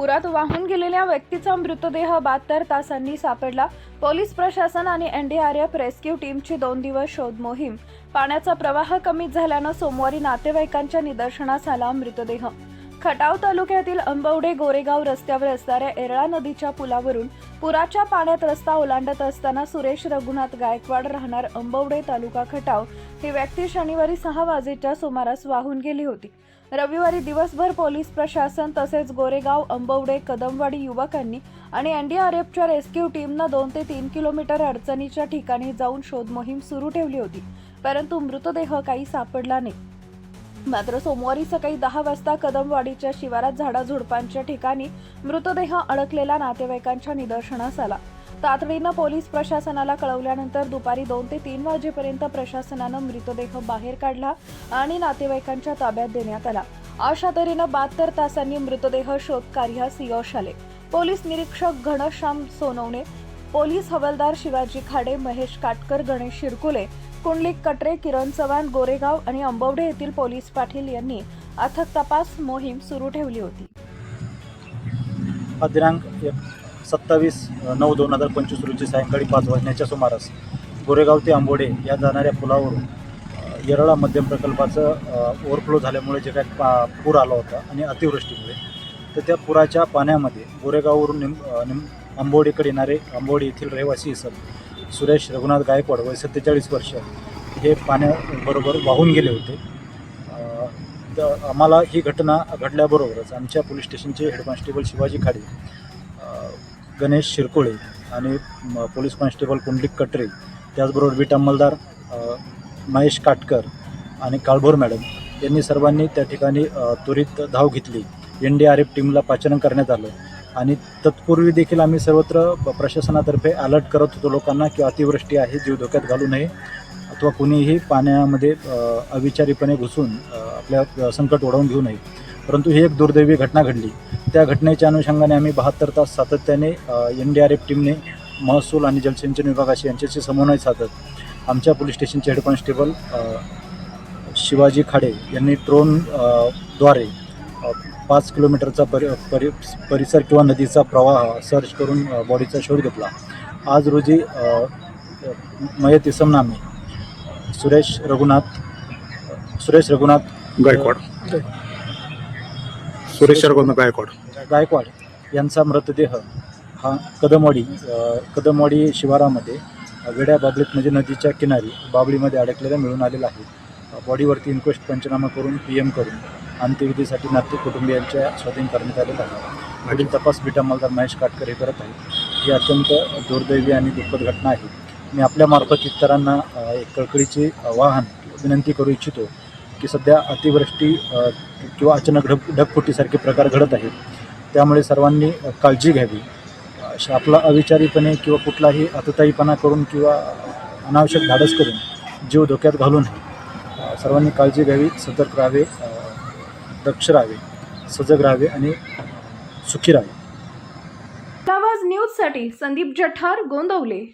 पुरात वाहून गेलेल्या व्यक्तीचा मृतदेह बहात्तर तासांनी सापडला. पोलीस प्रशासन आणि एनडीआरएफ रेस्क्यू टीमची दोन दिवस शोध मोहीम. पाण्याचा प्रवाह कमी झाल्यानं सोमवारी नातेवाईकांच्या निदर्शनास आला मृतदेह. खटाव तालुक्यातील अंबवडे गोरेगाव रस्त्यावर असणाऱ्या एरळा नदीच्या पुलावरून पुराच्या पाण्यात रस्ता ओलांडत असताना सुरेश रघुनाथ गायकवाड राहणार अंबवडे तालुका खटाव. ही व्यक्ती शनिवारी सहा वाजेच्या सुमारास वाहून गेली होती. रविवारी दिवसभर पोलीस प्रशासन तसेच गोरेगाव अंबवडे कदमवाडी युवकांनी आणि एनडीआरएफच्या रेस्क्यू टीमनं दोन ते तीन किलोमीटर अडचणीच्या ठिकाणी जाऊन शोध मोहीम सुरू ठेवली होती. परंतु मृतदेह काही सापडला नाही. मात्र सोमवारी सकाळी दहा वाजता कदमवाडीच्या शिवारात झाडाझुडपांच्या ठिकाणी मृतदेह अडकलेला नातेवाईकांच्या निदर्शनास आला. तातडीनं पोलीस प्रशासनाला कळवल्यानंतर दुपारी दोन ते तीन वाजेपर्यंत प्रशासनानं मृतदेह बाहेर काढला आणि नातेवाईकांच्या ताब्यात देण्यात आला. अशा तऱ्हेनं बहात्तर तासांनी मृतदेह शोध कार्यास यश आले. पोलीस निरीक्षक घनश्याम सोनवणे पोलीस हवालदार शिवाजी खाडे महेश काटकर गणेश शिरकुले कुंडलिक कटरे किरण चव्हाण गोरेगाव आणि अंबवडे येथील पोलीस पाटील यांनी अथक तपास मोहीम सुरू ठेवली होती. दिनांक सत्तावीस नऊ दोन हजार पंचवीस रोजी सायंकाळी पाच वाजण्याच्या सुमारास गोरेगाव ते आंबोडे या जाणाऱ्या पुलावरून येरळा मध्यम प्रकल्पाचं ओव्हरफ्लो झाल्यामुळे जे काय पा पूर आला होता आणि अतिवृष्टीमुळे तर त्या पुराच्या पाण्यामध्ये गोरेगाववरून निम निम आंबोडीकडे येणारे आंबोडी येथील रहिवासी सर सुरेश रघुनाथ गायकवाड वय सत्तेचाळीस वर्ष हे पाण्याबरोबर वाहून गेले होते. तर आम्हाला ही घटना घडल्याबरोबरच आमच्या पोलीस स्टेशनचे हेड कॉन्स्टेबल शिवाजी खाडे गणेश शिरकोळे आणि पोलीस कॉन्स्टेबल पुंडलिक कटरे त्याचबरोबर बीट अंमलदार महेश काटकर आणि काळभोर मॅडम यांनी सर्वांनी त्या ठिकाणी त्वरित धाव घेतली. एन डी आर एफ टीमला पाचारण करण्यात आलं आणि तत्पूर्वी देखील आम्ही सर्वत्र प्रशासनातर्फे अलर्ट करत होतो लोकांना की अतिवृष्टी आहे जीव धोक्यात घालू नये अथवा कुणीही पाण्यामध्ये अविचारीपणे घुसून आपल्या संकट ओढवून घेऊ नये. परंतु ही एक दुर्दैवी घटना घडली. त्या घटनेच्या अनुषंगाने आम्ही बहात्तर तास सातत्याने एन डी आर एफ टीमने महसूल आणि जलसिंचन विभागाशी यांच्याशी समन्वय साधत आमच्या पोलीस स्टेशनचे हेड कॉन्स्टेबल शिवाजी खाडे यांनी ड्रोन अ, द्वारे अ, पाच किलोमीटरचा परि परि परिसर किंवा नदीचा प्रवाह सर्च करून बॉडीचा शोध घेतला. आज रोजी मयत इसम नामे सुरेश रघुनाथ सुरेश रघुनाथ गायकवाड. सुरेश रघुनाथ गायकवाड. गायकवाड यांचा मृतदेह हा कदमवाडी कदमवाडी शिवारामध्ये वेड्या बाबळीत म्हणजे नदीच्या किनारी बाबळीमध्ये अडकलेला मिळून आलेला आहे. बॉडीवरती इन्क्वेस्ट पंचनामा करून पी एम करून अंत्यविधीसाठी नाते कुटुंबियांच्या स्वाधीन करण्यात आलेला आहे. पुढील तपास बीट अंमलदार महेश काटकर हे करत आहेत. ही अत्यंत दुर्दैवी आणि दुःखद घटना आहे. मी आपल्यामार्फत इतरांना एक कळकळीची आवाहन विनंती करू इच्छितो की सध्या अतिवृष्टी किंवा अचानक ढग ढगफुटीसारखे प्रकार घडत आहेत. त्यामुळे सर्वांनी काळजी घ्यावी. अशा आपला अविचारीपणे किंवा कुठलाही अतताईपणा करून किंवा अनावश्यक धाडस करून जीव धोक्यात घालू नये सर्वांनी काळजी घ्यावी सतर्क राहावे दक्ष राहावे सजग राहावे आणि सुखी राहावे. आवाज न्यूजसाठी संदीप जठार गोंदवले.